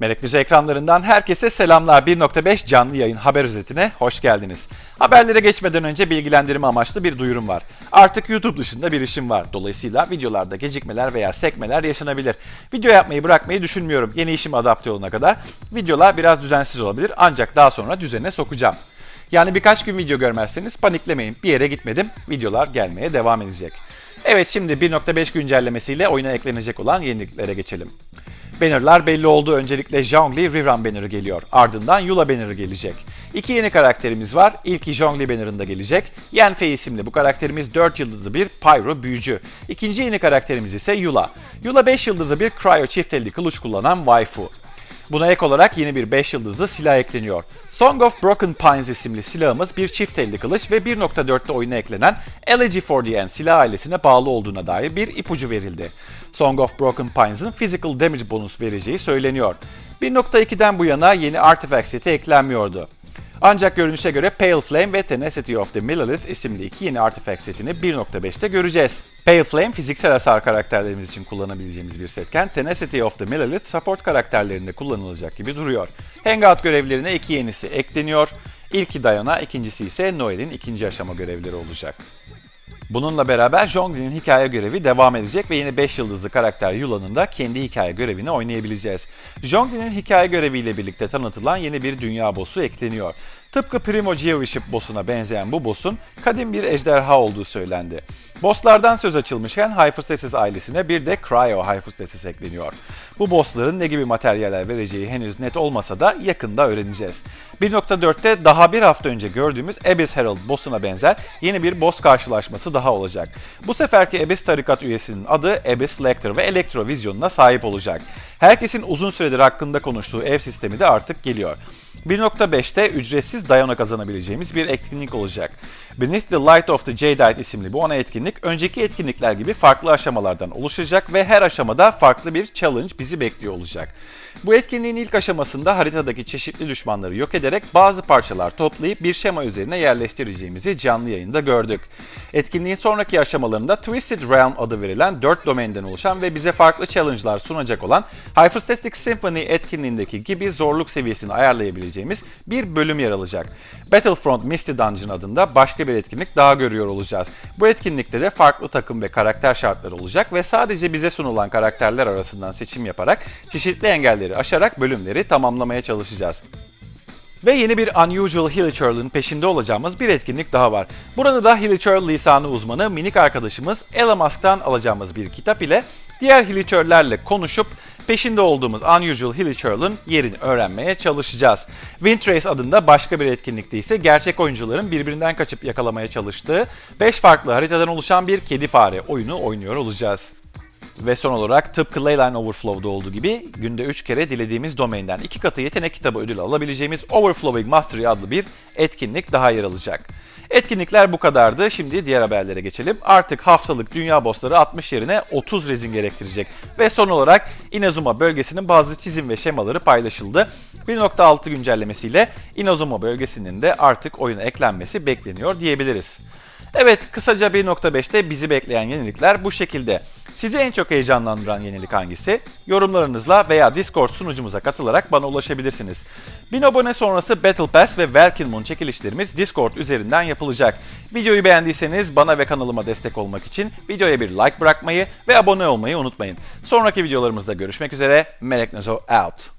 Düze ekranlarından herkese selamlar. 1.5 canlı yayın haber özetine hoş geldiniz. Haberlere geçmeden önce bilgilendirme amaçlı bir duyurum var. Artık YouTube dışında bir işim var. Dolayısıyla videolarda gecikmeler veya sekmeler yaşanabilir. Video yapmayı bırakmayı düşünmüyorum. Yeni işime adapte olana kadar videolar biraz düzensiz olabilir ancak daha sonra düzene sokacağım. Yani birkaç gün video görmezseniz paniklemeyin. Bir yere gitmedim. Videolar gelmeye devam edecek. Evet şimdi 1.5 güncellemesiyle oyuna eklenecek olan yeniliklere geçelim. Banner'lar belli oldu. Öncelikle Zhongli Rerun banner'ı geliyor. Ardından Yula banner'ı gelecek. İki yeni karakterimiz var. İlki Zhongli banner'ında gelecek. Yanfei isimli bu karakterimiz 4 yıldızlı bir Pyro büyücü. İkinci yeni karakterimiz ise Yula. Yula 5 yıldızlı bir Cryo çift elli kılıç kullanan waifu. Buna ek olarak yeni bir 5 yıldızlı silah ekleniyor. Song of Broken Pines isimli silahımız bir çift elli kılıç ve 1.4'te oyuna eklenen Elegy for the End silah ailesine bağlı olduğuna dair bir ipucu verildi. Song of Broken Pines'ın physical damage bonus vereceği söyleniyor. 1.2'den bu yana yeni artifact seti eklenmiyordu. Ancak görünüşe göre Pale Flame ve Tenacity of the Millelith isimli iki yeni artifact setini 1.5'te göreceğiz. Pale Flame fiziksel hasar karakterlerimiz için kullanabileceğimiz bir setken Tenacity of the Millelith support karakterlerinde kullanılacak gibi duruyor. Hangout görevlerine iki yenisi ekleniyor. İlki Diana, ikincisi ise Noel'in ikinci aşama görevleri olacak. Bununla beraber Zhongli'nin hikaye görevi devam edecek ve yeni 5 yıldızlı karakter Yula'nın da kendi hikaye görevini oynayabileceğiz. Zhongli'nin hikaye göreviyle birlikte tanıtılan yeni bir dünya boss'u ekleniyor. Tıpkı Primo Geoworship boss'una benzeyen bu boss'un kadim bir ejderha olduğu söylendi. Bosslardan söz açılmışken Hypostasis ailesine bir de Cryo Hypostasis ekleniyor. Bu bossların ne gibi materyaller vereceği henüz net olmasa da yakında öğreneceğiz. 1.4'te daha bir hafta önce gördüğümüz Abyss Herald boss'una benzer yeni bir boss karşılaşması daha olacak. Bu seferki Abyss tarikat üyesinin adı Abyss Lecter ve Elektrovizyonuna sahip olacak. Herkesin uzun süredir hakkında konuştuğu ev sistemi de artık geliyor. 1.5'te ücretsiz Diana kazanabileceğimiz bir etkinlik olacak. Beneath the Light of the Jadeite isimli bu ana etkinlik önceki etkinlikler gibi farklı aşamalardan oluşacak ve her aşamada farklı bir challenge bizi bekliyor olacak. Bu etkinliğin ilk aşamasında haritadaki çeşitli düşmanları yok ederek bazı parçalar toplayıp bir şema üzerine yerleştireceğimizi canlı yayında gördük. Etkinliğin sonraki aşamalarında Twisted Realm adı verilen 4 domainden oluşan ve bize farklı challenge'lar sunacak olan Hyperstatic Symphony etkinliğindeki gibi zorluk seviyesini ayarlayabileceğimiz bir bölüm yer alacak. Battlefront Misty Dungeon adında başka bir etkinlik daha görüyor olacağız. Bu etkinlikte de farklı takım ve karakter şartları olacak ve sadece bize sunulan karakterler arasından seçim yaparak çeşitli engelleri aşarak bölümleri tamamlamaya çalışacağız. Ve yeni bir Unusual Hilichurl'ın peşinde olacağımız bir etkinlik daha var. Burada da Hilichurl lisanı uzmanı minik arkadaşımız Elon Musk'tan alacağımız bir kitap ile diğer Hilichurl'lerle konuşup peşinde olduğumuz Unusual Hilichurl'ın yerini öğrenmeye çalışacağız. Wintrace adında başka bir etkinlikte ise gerçek oyuncuların birbirinden kaçıp yakalamaya çalıştığı 5 farklı haritadan oluşan bir kedi fare oyunu oynuyor olacağız. Ve son olarak tıpkı Leyline Overflow'da olduğu gibi günde 3 kere dilediğimiz domainden 2 katı yetenek kitabı ödülü alabileceğimiz Overflowing Mastery adlı bir etkinlik daha yer alacak. Etkinlikler bu kadardı. Şimdi diğer haberlere geçelim. Artık haftalık dünya bossları 60 yerine 30 rezin gerektirecek. Ve son olarak Inazuma bölgesinin bazı çizim ve şemaları paylaşıldı. 1.6 güncellemesiyle Inazuma bölgesinin de artık oyuna eklenmesi bekleniyor diyebiliriz. Evet kısaca 1.5'te bizi bekleyen yenilikler bu şekilde. Sizi en çok heyecanlandıran yenilik hangisi? Yorumlarınızla veya Discord sunucumuza katılarak bana ulaşabilirsiniz. 1000 abone sonrası Battle Pass ve Welkin Moon çekilişlerimiz Discord üzerinden yapılacak. Videoyu beğendiyseniz bana ve kanalıma destek olmak için videoya bir like bırakmayı ve abone olmayı unutmayın. Sonraki videolarımızda görüşmek üzere. Melek Nezo out.